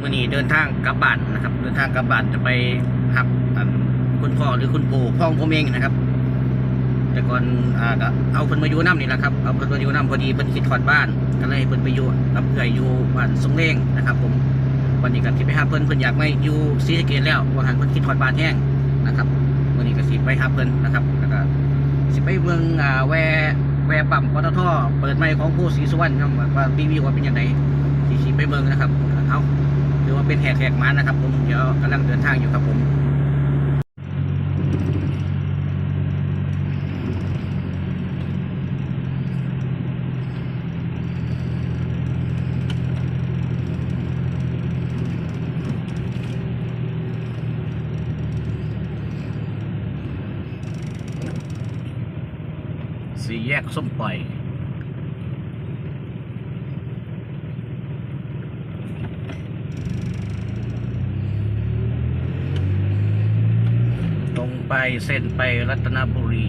มื่อนี้เดินทางกลับบ้านนะครับ เดินทางกลับบ้านจะไปหับคุณพ่อหรือคุณปู่พ่อของผมเองนะครับ แต่ก่อนอ่าก็เอาเพิ่นมาอยู่น้ำนี่แหละครับเอาเพิ่นมาอยู่น้ำพอดีเพิ่นคิดถอดบ้านก็เลยเพิ่นไปอยู่กับเพื่อนอยู่บ้านสงเลงนะครับ ผมวันนี้ก็สิไปหาเพิ่นเพิ่นอยากไม่อยู่ศรีสเกษแล้วว่าหันเพิ่นคิดถอดบ้านแห้งนะครับวันนี้ก็สิไปหาเพิ่นนะครับแล้วก็สิไปเมืองอ่าแวแวปั๊มปตทเปิดใหม่ของผู้ศรีสุวรรณครับว่ารีวิวว่าเป็นยังไงสิสิไปเมืองนะครับเอา ถือว่าเป็นแหกแหกๆมานะครับ ผมเดี๋ยวกำลังเดินทางอยู่ครับผมสี่แยกส้มปล่อย ตรง ไปเส้นไปรัตนบุรี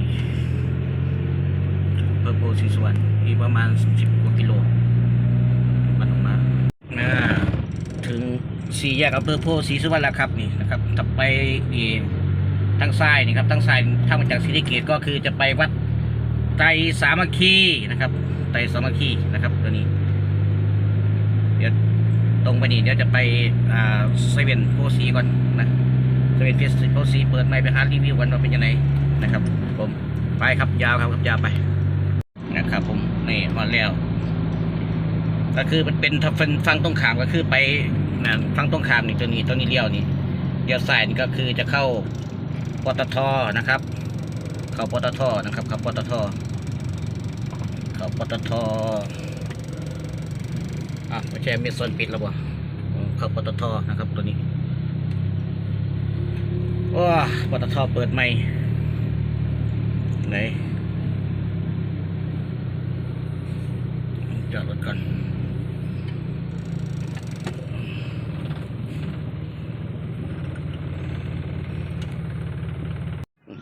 เพื่อโพธิสวรรณอีกประมาณสิบกว่ากิโลมันออกมาถึงสี่แยกอำเภอโพธิสุวรรณแล้วครับนี่นะครับถ้าไปอีกทางซ้ายนี่ครับทางซ้ายถ้ามาจากศรีสะเกษก็คือจะไปวัดไตรสามัคคีนะครับไตรสามัคคีนะครับตัวนี้ เดี๋ยวตรงไปนี่เดี๋ยวจะไปอ่าเซเว่นโพสีก่อนนะ เซเว่นโพสีเปิดไม่ไปหารีวิวกันว่าเป็นยังไงนะครับ ผมไปครับยาวครับครับยาวไปนะครับ ผมนี่มาแล้วก็คือมันเป็นฟังฟังตรงขามก็คือไปนะฟังตรงขามนี่ตัวนี้ตัวนี้เลี้ยวนี่เลี้ยวซ้ายนี่ก็คือจะเข้าปตทนะครับ เข้าปตทนะครับเข้าปตทเข้าปตทอะไม่ใช่มีโซนปิดแล้วบ่เข้าปตทนะครับตัวนี้ ว้าปตทเปิดใหม่ไหนจอดรถก่อน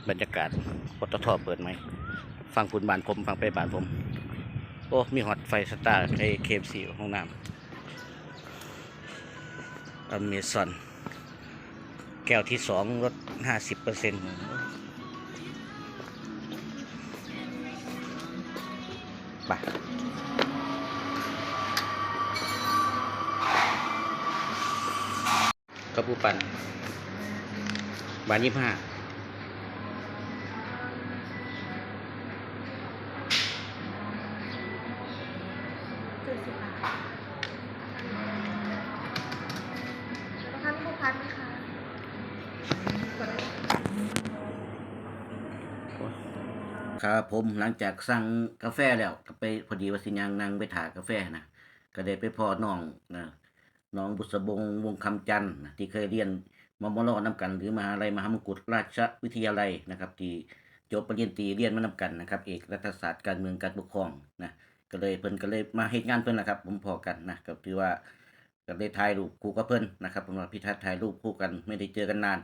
บรรยากาศปตทเปิดไหม ฟังคุณบานผม ฟังไปบานผม โอ้ มีฮอตไฟสตาร์ไอเคฟซีห้องน้ำอเมซอน แก้วที่สองลดห้าสิบเปอร์เซ็นต์ไปกระปูปันบานยี่ห้าเจ็ดสิบบาทแล้วท่านผู้พันไหมคะ ครับผมหลังจากสั่งกาแฟแล้วก็ไปพอดีว่าสิยางนั่งไปถากาแฟนะก็ได้ไปพ่อน้องนะน้องบุษบงวงคำจันทร์ที่เคยเรียนมมรน้ำกัน หรือมหาลัยมหามกุฏราชวิทยาลัยนะครับ ที่จบปริญญาตรีเรียนมานำกันนะครับ เอกรัฐศาสตร์การเมืองการปกครองนะก็เลยเพิ่นก็เลยมาเฮ็ดงานเพิ่นแหละครับผมพอกันนะก็ถือว่าก็ได้ถ่ายรูปคู่กับเพิ่นนะครับผมว่าพี่ทัศน์ถ่ายรูปคู่กันไม่ได้เจอกันนาน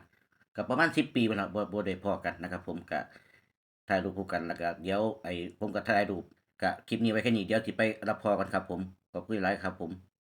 ก็ประมาณ10ปีไปแล้วบ่ได้พอกันนะครับ ผมก็ ถ่ายรูปคู่กันแล้วก็เดี๋ยวไอ้ผมก็ถ่ายรูปก็คลิปนี้ไว้แค่นี้เดี๋ยวสิไปรับพอกันครับผมขอบคุณหลายครับผม